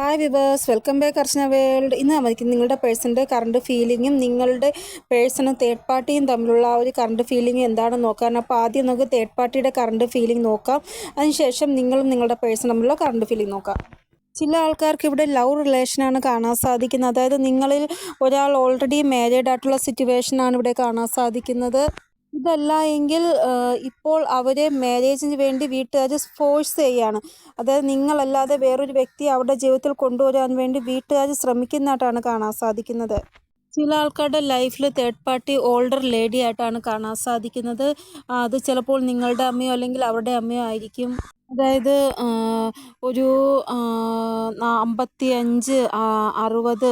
Hi viewers welcome back Archana world ഇന്ന് നമുക്ക് നിങ്ങളുടെ പേഴ്സന്റെ കറണ്ട് ഫീലിങ്ങും നിങ്ങളുടെ പേഴ്സണും തേർഡ് പാർട്ടിയും തമ്മിലുള്ള ആ ഒരു കറണ്ട് ഫീലിംഗ് എന്താണെന്ന് നോക്കാൻ അപ്പോൾ ആദ്യം നമുക്ക് തേർഡ് പാർട്ടിയുടെ കറണ്ട് ഫീലിംഗ് നോക്കാം. അതിനുശേഷം നിങ്ങളും നിങ്ങളുടെ പേഴ്സൺ തമ്മിലുള്ള കറണ്ട് ഫീലിംഗ് നോക്കാം. ചില ആൾക്കാർക്ക് ഇവിടെ ലവ് റിലേഷനാണ് കാണാൻ സാധിക്കുന്നത്. അതായത് നിങ്ങളിൽ ഒരാൾ ഓൾറെഡി മാരീഡ് ആയിട്ടുള്ള സിറ്റുവേഷനാണ് ഇവിടെ കാണാൻ സാധിക്കുന്നത്. ഇതല്ല എങ്കിൽ ഇപ്പോൾ അവരെ മാരേജിന് വേണ്ടി വീട്ടുകാർ ഫോഴ്സ് ചെയ്യാണ്. അതായത് നിങ്ങളല്ലാതെ വേറൊരു വ്യക്തി അവരുടെ ജീവിതത്തിൽ കൊണ്ടുവരാൻ വേണ്ടി വീട്ടുകാർ ശ്രമിക്കുന്നതായിട്ടാണ് കാണാൻ സാധിക്കുന്നത്. ചില ആൾക്കാരുടെ ലൈഫിൽ തേർഡ് പാർട്ടി ഓൾഡർ ലേഡി ആയിട്ടാണ് കാണാൻ സാധിക്കുന്നത്. അത് ചിലപ്പോൾ നിങ്ങളുടെ അമ്മയോ അല്ലെങ്കിൽ അവരുടെ അമ്മയോ ആയിരിക്കും. അതായത് ഒരു അമ്പത്തി അഞ്ച് അറുപത്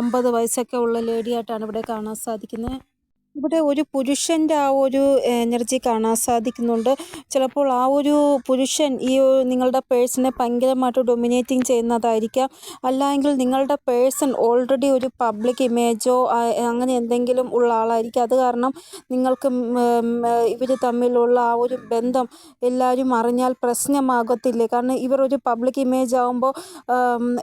അമ്പത് വയസ്സൊക്കെ ഉള്ള ലേഡി ആയിട്ടാണ് ഇവിടെ കാണാൻ സാധിക്കുന്നത്. ഇവിടെ ഒരു പുരുഷന്റെ ആ ഒരു എനർജി കാണാൻ സാധിക്കുന്നുണ്ട്. ചിലപ്പോൾ ആ ഒരു പുരുഷൻ ഈ നിങ്ങളുടെ പേഴ്സണെ ഭയങ്കരമായിട്ട് ഡൊമിനേറ്റിംഗ് ചെയ്യുന്നതായിരിക്കാം. അല്ലെങ്കിൽ നിങ്ങളുടെ പേഴ്സൺ ഓൾറെഡി ഒരു പബ്ലിക് ഇമേജോ അങ്ങനെ എന്തെങ്കിലും ഉള്ള ആളായിരിക്കും. അത് കാരണം നിങ്ങൾക്ക് ഇവർ തമ്മിലുള്ള ആ ഒരു ബന്ധം എല്ലാവരും അറിഞ്ഞാൽ പ്രശ്നമാകത്തില്ലേ? കാരണം ഇവർ ഒരു പബ്ലിക് ഇമേജ് ആകുമ്പോൾ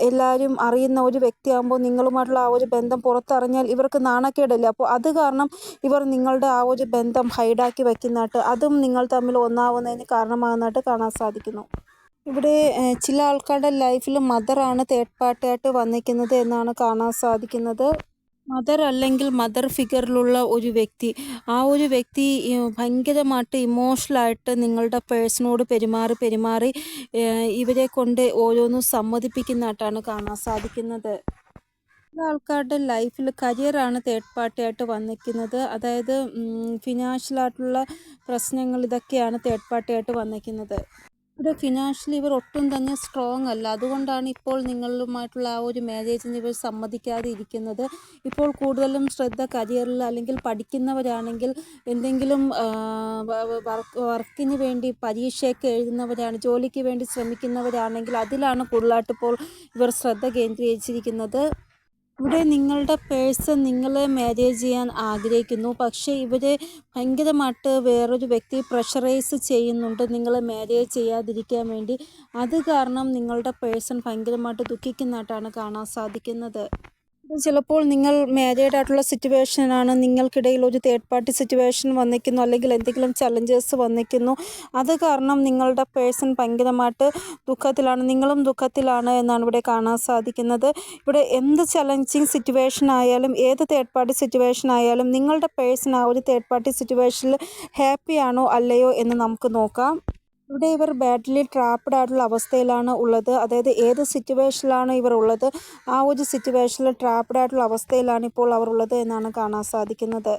എല്ലാവരും അറിയുന്ന ഒരു വ്യക്തിയാകുമ്പോൾ നിങ്ങളുമായിട്ടുള്ള ആ ഒരു ബന്ധം പുറത്തറിഞ്ഞാൽ ഇവർക്ക് നാണക്കേടല്ലേ? അപ്പോൾ അത് കാരണം ഇവർ നിങ്ങളുടെ ആ ഒരു ബന്ധം ഹൈഡാക്കി വയ്ക്കുന്നതായിട്ട് അതും നിങ്ങൾ തമ്മിൽ ഒന്നാവുന്നതിന് കാരണമാകുന്നതായിട്ട് കാണാൻ സാധിക്കുന്നു. ഇവിടെ ചില ആൾക്കാരുടെ ലൈഫിൽ മദറാണ് തേർഡ് പാർട്ടിയായിട്ട് വന്നിരിക്കുന്നത് എന്നാണ് കാണാൻ സാധിക്കുന്നത്. മദർ അല്ലെങ്കിൽ മദർ ഫിഗറിലുള്ള ഒരു വ്യക്തി ആ ഒരു വ്യക്തി ഭയങ്കരമായിട്ട് ഇമോഷണലായിട്ട് നിങ്ങളുടെ പേഴ്സണോട് പെരുമാറി പെരുമാറി ഇവരെ കൊണ്ട് ഓരോന്നും സമ്മതിപ്പിക്കുന്നതായിട്ടാണ് കാണാൻ സാധിക്കുന്നത്. ആൾക്കാരുടെ ലൈഫിൽ കരിയറാണ് തേർഡ് പാർട്ടിയായിട്ട് വന്നിരിക്കുന്നത്. അതായത് ഫിനാൻഷ്യലായിട്ടുള്ള പ്രശ്നങ്ങൾ ഇതൊക്കെയാണ് തേർഡ് പാർട്ടിയായിട്ട് വന്നിരിക്കുന്നത്. ഇവിടെ ഫിനാൻഷ്യലി ഇവർ ഒട്ടും തന്നെ സ്ട്രോങ് അല്ല. അതുകൊണ്ടാണ് ഇപ്പോൾ നിങ്ങളുമായിട്ടുള്ള ആ ഒരു മാരേജിന് ഇവർ സമ്മതിക്കാതെ ഇരിക്കുന്നത്. ഇപ്പോൾ കൂടുതലും ശ്രദ്ധ കരിയറിൽ അല്ലെങ്കിൽ പഠിക്കുന്നവരാണെങ്കിൽ എന്തെങ്കിലും വർക്ക് വർക്കിന് വേണ്ടി പരീക്ഷയൊക്കെ എഴുതുന്നവരാണ് ജോലിക്ക് വേണ്ടി ശ്രമിക്കുന്നവരാണെങ്കിൽ അതിലാണ് കൂടുതലായിട്ട് ഇപ്പോൾ ഇവർ ശ്രദ്ധ കേന്ദ്രീകരിച്ചിരിക്കുന്നത്. ഇവിടെ നിങ്ങളുടെ പേഴ്സൺ നിങ്ങളെ മാരേജ് ചെയ്യാൻ ആഗ്രഹിക്കുന്നു. പക്ഷേ ഇവരെ ഭയങ്കരമായിട്ട് വേറൊരു വ്യക്തി പ്രഷറൈസ് ചെയ്യുന്നുണ്ട്. നിങ്ങളെ മാരേജ് ചെയ്യാതിരിക്കാൻ വേണ്ടി. അത് കാരണം നിങ്ങളുടെ പേഴ്സൺ ഭയങ്കരമായിട്ട് ദുഃഖിക്കുന്നതായിട്ടാണ് കാണാൻ സാധിക്കുന്നത്. ചിലപ്പോൾ നിങ്ങൾ മാരീഡ് ആയിട്ടുള്ള സിറ്റുവേഷനാണ് നിങ്ങൾക്കിടയിൽ ഒരു തേർഡ് പാർട്ടി സിറ്റുവേഷൻ വന്നിരിക്കുന്നു അല്ലെങ്കിൽ എന്തെങ്കിലും ചലഞ്ചസ് വന്നിരിക്കുന്നു അത് കാരണം നിങ്ങളുടെ പേഴ്സൺ ഭയങ്കരമായിട്ട് ദുഃഖത്തിലാണ്. നിങ്ങളും ദുഃഖത്തിലാണ് എന്നാണ് ഇവിടെ കാണാൻ സാധിക്കുന്നത്. ഇവിടെ എന്ത് ചലഞ്ചിങ് സിറ്റുവേഷൻ ആയാലും ഏത് തേർഡ് പാർട്ടി സിറ്റുവേഷൻ ആയാലും നിങ്ങളുടെ പേഴ്സൺ ആ ഒരു തേർഡ് പാർട്ടി സിറ്റുവേഷനിൽ ഹാപ്പിയാണോ അല്ലയോ എന്ന് നമുക്ക് നോക്കാം. ഇവിടെ ഇവർ ബാഡ്ലി ട്രാപ്ഡ് ആയിട്ടുള്ള അവസ്ഥയിലാണ് ഉള്ളത്. അതായത് ഏത് സിറ്റുവേഷനിലാണ് ഇവർ ഉള്ളത്? ആ ഒരു സിറ്റുവേഷനിൽ ട്രാപ്ഡ് ആയിട്ടുള്ള അവസ്ഥയിലാണ് ഇപ്പോൾ അവർ ഉള്ളത് എന്നാണ് കാണാൻ സാധിക്കുന്നത്.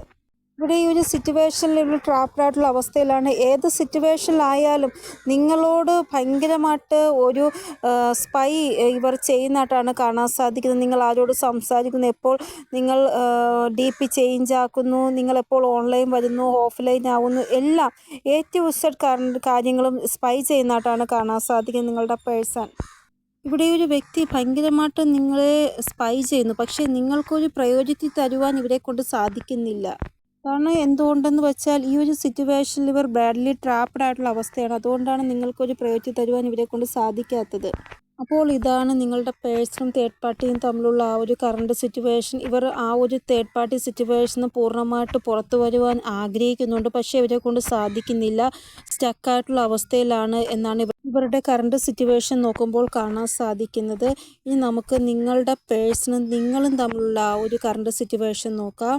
ഇവിടെ ഈ ഒരു സിറ്റുവേഷനിൽ ഇവിടെ ട്രാപ്ഡായിട്ടുള്ള അവസ്ഥയിലാണ്. ഏത് സിറ്റുവേഷനിലായാലും നിങ്ങളോട് ഭയങ്കരമായിട്ട് ഒരു സ്പൈ ഇവർ ചെയ്യുന്നതായിട്ടാണ് കാണാൻ സാധിക്കുന്നത്. നിങ്ങൾ ആരോട് സംസാരിക്കുന്നു? എപ്പോൾ നിങ്ങൾ ഡി പി ചേഞ്ച് ആക്കുന്നു? നിങ്ങൾ എപ്പോൾ ഓൺലൈൻ വരുന്നു? ഓഫ്ലൈൻ ആവുന്നു? എല്ലാം എ ടു കാര്യങ്ങളും സ്പൈ ചെയ്യുന്നതായിട്ടാണ് കാണാൻ സാധിക്കുന്നത് നിങ്ങളുടെ പേഴ്സൺ ഇവിടെ ഒരു വ്യക്തി ഭയങ്കരമായിട്ട് നിങ്ങളെ സ്പൈ ചെയ്യുന്നു. പക്ഷേ നിങ്ങൾക്കൊരു പ്രയോജനത്തിൽ തരുവാൻ ഇവരെ കൊണ്ട് സാധിക്കുന്നില്ല. കാരണം എന്തുകൊണ്ടെന്ന് വെച്ചാൽ ഈ ഒരു സിറ്റുവേഷനിൽ ഇവർ ബാഡ്ലി ട്രാപ്ഡ് ആയിട്ടുള്ള അവസ്ഥയാണ്. അതുകൊണ്ടാണ് നിങ്ങൾക്കൊരു പ്രയോജനം തരുവാൻ ഇവരെ കൊണ്ട് സാധിക്കാത്തത്. അപ്പോൾ ഇതാണ് നിങ്ങളുടെ പേഴ്സണും തേർഡ് പാർട്ടിയും തമ്മിലുള്ള ആ ഒരു കറണ്ട് സിറ്റുവേഷൻ ഇവർ ആ ഒരു തേർഡ് പാർട്ടി സിറ്റുവേഷന് പൂർണമായിട്ട് പുറത്തു വരുവാൻ ആഗ്രഹിക്കുന്നുണ്ട്. പക്ഷേ ഇവരെ കൊണ്ട് സാധിക്കുന്നില്ല. സ്റ്റക്കായിട്ടുള്ള അവസ്ഥയിലാണ് എന്നാണ് ഇവർ ഇവരുടെ കറണ്ട് സിറ്റുവേഷൻ നോക്കുമ്പോൾ കാണാൻ സാധിക്കുന്നത്. ഇനി നമുക്ക് നിങ്ങളുടെ പേഴ്സണും നിങ്ങളും തമ്മിലുള്ള ആ ഒരു കറണ്ട് സിറ്റുവേഷൻ നോക്കാം.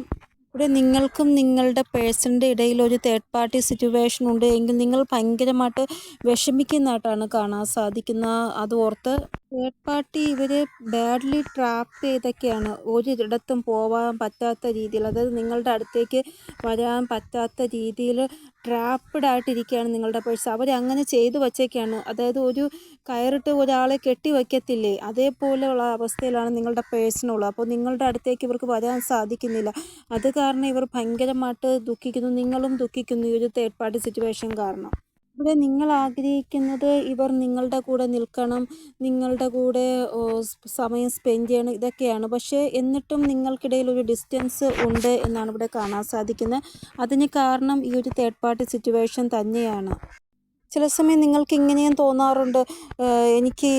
ഇവിടെ നിങ്ങൾക്കും നിങ്ങളുടെ പേഴ്സണിന്റെ ഇടയിൽ ഒരു തേർഡ് പാർട്ടി സിറ്റുവേഷൻ ഉണ്ട്. എങ്കിൽ നിങ്ങൾ ഭയങ്കരമായിട്ട് വിഷമിക്കുന്നതായിട്ടാണ് കാണാൻ സാധിക്കുന്ന അത് ഓർത്ത് തേർഡ് പാർട്ടി ഇവരെ ബാഡ്ലി ട്രാപ്പ് ചെയ്തൊക്കെയാണ് ഒരിടത്തും പോവാൻ പറ്റാത്ത രീതിയിൽ അതായത് നിങ്ങളുടെ അടുത്തേക്ക് വരാൻ പറ്റാത്ത രീതിയിൽ ട്രാപ്പ്ഡ് ആയിട്ടിരിക്കുകയാണ് നിങ്ങളുടെ പേഴ്സ് അവരങ്ങനെ ചെയ്തു വച്ചേക്കാണ്. അതായത് ഒരു കയറിട്ട് ഒരാളെ കെട്ടി വയ്ക്കത്തില്ലേ? അതേപോലെയുള്ള അവസ്ഥയിലാണ് നിങ്ങളുടെ പേഴ്സിനുള്ളത് അപ്പോൾ നിങ്ങളുടെ അടുത്തേക്ക് ഇവർക്ക് വരാൻ സാധിക്കുന്നില്ല. അത് കാരണം ഇവർ ഭയങ്കരമായിട്ട് ദുഃഖിക്കുന്നു. നിങ്ങളും ദുഃഖിക്കുന്നു ഈ ഒരു തേർഡ് പാർട്ടി സിറ്റുവേഷൻ കാരണം. ഇവിടെ നിങ്ങൾ ആഗ്രഹിക്കുന്നത് ഇവർ നിങ്ങളുടെ കൂടെ നിൽക്കണം നിങ്ങളുടെ കൂടെ സമയം സ്പെൻഡ് ചെയ്യണം ഇതൊക്കെയാണ്. പക്ഷേ എന്നിട്ടും നിങ്ങൾക്കിടയിൽ ഒരു ഡിസ്റ്റൻസ് ഉണ്ട് എന്നാണ് ഇവിടെ കാണാൻ സാധിക്കുന്നത്. അതിന് കാരണം ഈ ഒരു തേർഡ് പാർട്ടി സിറ്റുവേഷൻ തന്നെയാണ്. ചില സമയം നിങ്ങൾക്ക് ഇങ്ങനെയും തോന്നാറുണ്ട് എനിക്ക്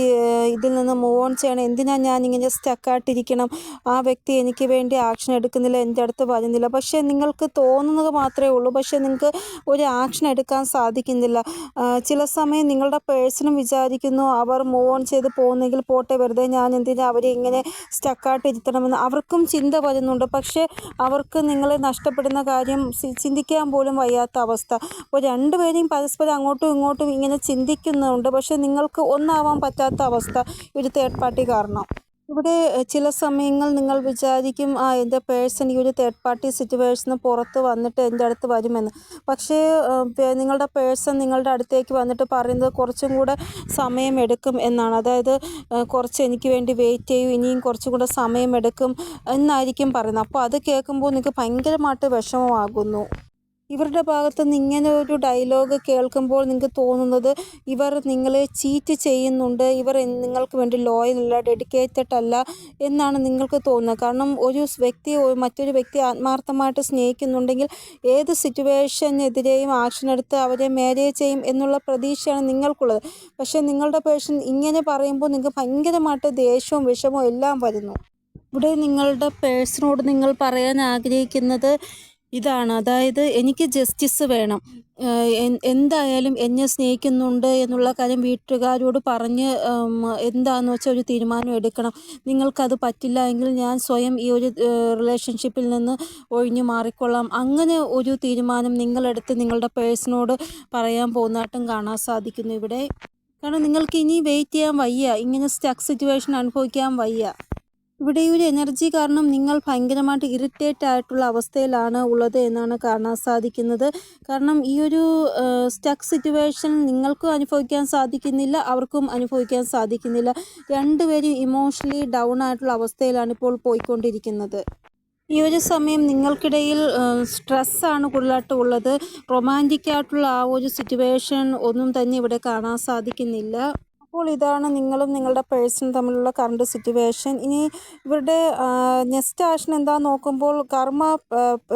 ഇതിൽ നിന്ന് മൂവ് ഓൺ ചെയ്യണം. എന്തിനാ ഞാൻ ഇങ്ങനെ സ്റ്റക്കായിട്ടിരിക്കണം ആ വ്യക്തി എനിക്ക് വേണ്ടി ആക്ഷൻ എടുക്കുന്നില്ല എന്റെ അടുത്ത് വരുന്നില്ല. പക്ഷേ നിങ്ങൾക്ക് തോന്നുന്നത് മാത്രമേ ഉള്ളൂ. പക്ഷേ നിങ്ങൾക്ക് ഒരു ആക്ഷൻ എടുക്കാൻ സാധിക്കുന്നില്ല. ചില സമയം നിങ്ങളുടെ പേഴ്സണും വിചാരിക്കുന്നു അവർ മൂവ് ഓൺ ചെയ്ത് പോകുന്നെങ്കിൽ പോട്ടെ വെറുതെ ഞാൻ എന്തിനാ അവരെ ഇങ്ങനെ സ്റ്റക്കായിട്ടിരുത്തണമെന്ന് അവർക്കും ചിന്ത വരുന്നുണ്ട്. പക്ഷേ അവർക്ക് നിങ്ങളെ നഷ്ടപ്പെടുന്ന കാര്യം ചിന്തിക്കാൻ പോലും വയ്യാത്ത അവസ്ഥ. അപ്പോൾ രണ്ടുപേരെയും പരസ്പരം അങ്ങോട്ടും ഇങ്ങോട്ടും ഇങ്ങനെ ചിന്തിക്കുന്നുണ്ട്. പക്ഷേ നിങ്ങൾക്ക് ഒന്നാവാൻ പറ്റാത്ത അവസ്ഥ ഒരു തേർഡ് പാർട്ടി കാരണം. ഇവിടെ ചില സമയങ്ങൾ നിങ്ങൾ വിചാരിക്കും ആ എന്റെ പേഴ്സൺ ഈ ഒരു തേർഡ് പാർട്ടി സിറ്റുവേഷന് പുറത്ത് വന്നിട്ട് എന്റെ അടുത്ത് വരുമെന്ന്. പക്ഷേ നിങ്ങളുടെ പേഴ്സൺ നിങ്ങളുടെ അടുത്തേക്ക് വന്നിട്ട് പറയുന്നത് കുറച്ചും കൂടെ സമയമെടുക്കും എന്നാണ്. അതായത് കുറച്ച് എനിക്ക് വേണ്ടി വെയിറ്റ് ചെയ്യും ഇനിയും കുറച്ചും കൂടെ സമയമെടുക്കും എന്നായിരിക്കും പറയുന്നത്. അപ്പോൾ അത് കേൾക്കുമ്പോൾ നിങ്ങൾക്ക് ഭയങ്കരമായിട്ട് വിഷമമാകുന്നു. ഇവരുടെ ഭാഗത്ത് നിന്ന് ഇങ്ങനെ ഒരു ഡയലോഗ് കേൾക്കുമ്പോൾ നിങ്ങൾക്ക് തോന്നുന്നത് ഇവർ നിങ്ങളെ ചീറ്റ് ചെയ്യുന്നുണ്ട് ഇവർ നിങ്ങൾക്ക് വേണ്ടി ലോയലല്ല ഡെഡിക്കേറ്റഡ് അല്ല എന്നാണ് നിങ്ങൾക്ക് തോന്നുന്നത്. കാരണം ഒരു വ്യക്തി മറ്റൊരു വ്യക്തി ആത്മാർത്ഥമായിട്ട് സ്നേഹിക്കുന്നുണ്ടെങ്കിൽ ഏത് സിറ്റുവേഷനെതിരെയും ആക്ഷൻ എടുത്ത് അവരെ മാരേജ് ചെയ്യും എന്നുള്ള പ്രതീക്ഷയാണ് നിങ്ങൾക്കുള്ളത്. പക്ഷേ നിങ്ങളുടെ പേഴ്സൺ ഇങ്ങനെ പറയുമ്പോൾ നിങ്ങൾക്ക് ഭയങ്കരമായിട്ട് ദേഷ്യവും വിഷമവും എല്ലാം വരുന്നു. ഇവിടെ നിങ്ങളുടെ പേഴ്സണോട് നിങ്ങൾ പറയാൻ ആഗ്രഹിക്കുന്നത് ഇതാണ്. അതായത് എനിക്ക് ജസ്റ്റിസ് വേണം. എന്തായാലും എന്നെ സ്നേഹിക്കുന്നുണ്ട് എന്നുള്ള കാര്യം വീട്ടുകാരോട് പറഞ്ഞ് എന്താണെന്ന് വെച്ചാൽ ഒരു തീരുമാനം എടുക്കണം. നിങ്ങൾക്കത് പറ്റില്ല എങ്കിൽ ഞാൻ സ്വയം ഈ ഒരു റിലേഷൻഷിപ്പിൽ നിന്ന് ഒഴിഞ്ഞു മാറിക്കൊള്ളാം. അങ്ങനെ ഒരു തീരുമാനം നിങ്ങളെടുത്ത് നിങ്ങളുടെ പേഴ്സണോട് പറയാൻ പോകുന്നതായിട്ടും കാണാൻ സാധിക്കുന്നു ഇവിടെ. കാരണം നിങ്ങൾക്ക് ഇനി വെയിറ്റ് ചെയ്യാൻ വയ്യ. ഇങ്ങനെ സ്റ്റക്ക് സിറ്റുവേഷൻ അനുഭവിക്കാൻ വയ്യ. ഇവിടെ ഒരു എനർജി കാരണം നിങ്ങൾ ഭയങ്കരമായിട്ട് ഇറിറ്റേറ്റ് ആയിട്ടുള്ള അവസ്ഥയിലാണ് ഉള്ളത് എന്നാണ് കാണാൻ സാധിക്കുന്നത്. കാരണം ഈ ഒരു സ്റ്റക്ക് സിറ്റുവേഷൻ നിങ്ങൾക്കും അനുഭവിക്കാൻ സാധിക്കുന്നില്ല അവർക്കും അനുഭവിക്കാൻ സാധിക്കുന്നില്ല. രണ്ടുപേരും ഇമോഷണലി ഡൗൺ ആയിട്ടുള്ള അവസ്ഥയിലാണ് ഇപ്പോൾ പോയിക്കൊണ്ടിരിക്കുന്നത്. ഈ ഒരു സമയം നിങ്ങൾക്കിടയിൽ സ്ട്രെസ്സാണ് കൂടുതലായിട്ട് ഉള്ളത്. റൊമാന്റിക് ആയിട്ടുള്ള ആ ഒരു സിറ്റുവേഷൻ ഒന്നും തന്നെ ഇവിടെ കാണാൻ സാധിക്കുന്നില്ല. അപ്പോൾ ഇതാണ് നിങ്ങളും നിങ്ങളുടെ പേഴ്സണും തമ്മിലുള്ള കറണ്ട് സിറ്റുവേഷൻ. ഇനി ഇവരുടെ നെക്സ്റ്റ് ആക്ഷൻ എന്താ നോക്കുമ്പോൾ കർമ്മ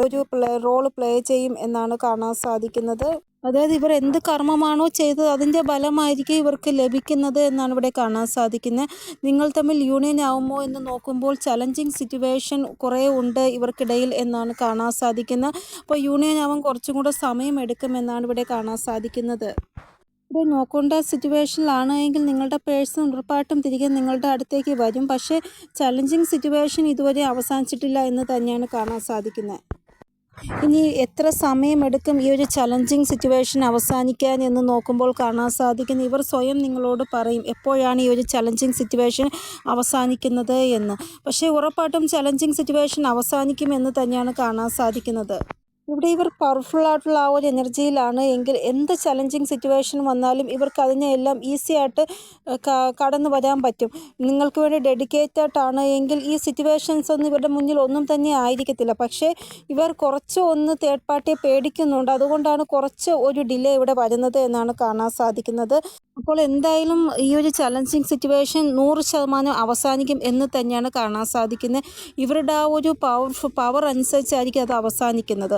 ഒരു റോൾ പ്ലേ ചെയ്യും എന്നാണ് കാണാൻ സാധിക്കുന്നത്. അതായത് ഇവർ എന്ത് കർമ്മമാണോ ചെയ്തത് അതിന്റെ ഫലമായിരിക്കും ഇവർക്ക് ലഭിക്കുന്നത് എന്നാണ് ഇവിടെ കാണാൻ സാധിക്കുന്നത്. നിങ്ങൾ തമ്മിൽ യൂണിയൻ ആവുമോ എന്ന് നോക്കുമ്പോൾ ചലഞ്ചിങ് സിറ്റുവേഷൻ കുറേ ഉണ്ട് ഇവർക്കിടയിൽ എന്നാണ് കാണാൻ സാധിക്കുന്നത്. അപ്പോൾ യൂണിയൻ ആവാൻ കുറച്ചും കൂടെ സമയം എടുക്കുമെന്നാണ് ഇവിടെ കാണാൻ സാധിക്കുന്നത്. ഇവിടെ നോക്കേണ്ട സിറ്റുവേഷനിലാണ് എങ്കിൽ നിങ്ങളുടെ പേഴ്സൺ ഉറപ്പായിട്ടും തിരികെ നിങ്ങളുടെ അടുത്തേക്ക് വരും. പക്ഷേ ചലഞ്ചിങ് സിറ്റുവേഷൻ ഇതുവരെ അവസാനിച്ചിട്ടില്ല എന്ന് തന്നെയാണ് കാണാൻ സാധിക്കുന്നത്. ഇനി എത്ര സമയമെടുക്കും ഈ ഒരു ചലഞ്ചിങ് സിറ്റുവേഷൻ അവസാനിക്കാൻ എന്ന് നോക്കുമ്പോൾ കാണാൻ സാധിക്കുന്നു. ഇവർ സ്വയം നിങ്ങളോട് പറയും എപ്പോഴാണ് ഈ ഒരു ചലഞ്ചിങ് സിറ്റുവേഷൻ അവസാനിക്കുന്നത്? എന്ന്. പക്ഷേ ഉറപ്പായിട്ടും ചലഞ്ചിങ് സിറ്റുവേഷൻ അവസാനിക്കും എന്ന് തന്നെയാണ് കാണാൻ സാധിക്കുന്നത്. ഇവിടെ ഇവർ പവർഫുൾ ആയിട്ടുള്ള ആ ഒരു എനർജിയിലാണ് എങ്കിൽ എന്ത് ചലഞ്ചിങ് സിറ്റുവേഷൻ വന്നാലും ഇവർക്ക് അതിനെയെല്ലാം ഈസി ആയിട്ട് കടന്നു വരാൻ പറ്റും. നിങ്ങൾക്ക് വേണ്ടി ഡെഡിക്കേറ്റഡ് ആയിട്ടാണ് എങ്കിൽ ഈ സിറ്റുവേഷൻസ് ഒന്നും ഇവരുടെ മുന്നിൽ ഒന്നും തന്നെ ആയിരിക്കത്തില്ല. പക്ഷേ ഇവർ കുറച്ച് ഒന്ന് തേർഡ് പാർട്ടിയെ പേടിക്കുന്നുണ്ട്. അതുകൊണ്ടാണ് കുറച്ച് ഒരു ഡിലേ ഇവിടെ വരുന്നത് എന്നാണ് കാണാൻ സാധിക്കുന്നത്. അപ്പോൾ എന്തായാലും ഈ ഒരു ചലഞ്ചിങ് സിറ്റുവേഷൻ നൂറ് ശതമാനം അവസാനിക്കും എന്ന് തന്നെയാണ് കാണാൻ സാധിക്കുന്നത്. ഇവരുടെ ആ ഒരു പവർ പവർ അനുസരിച്ചായിരിക്കും അത് അവസാനിക്കുന്നത്.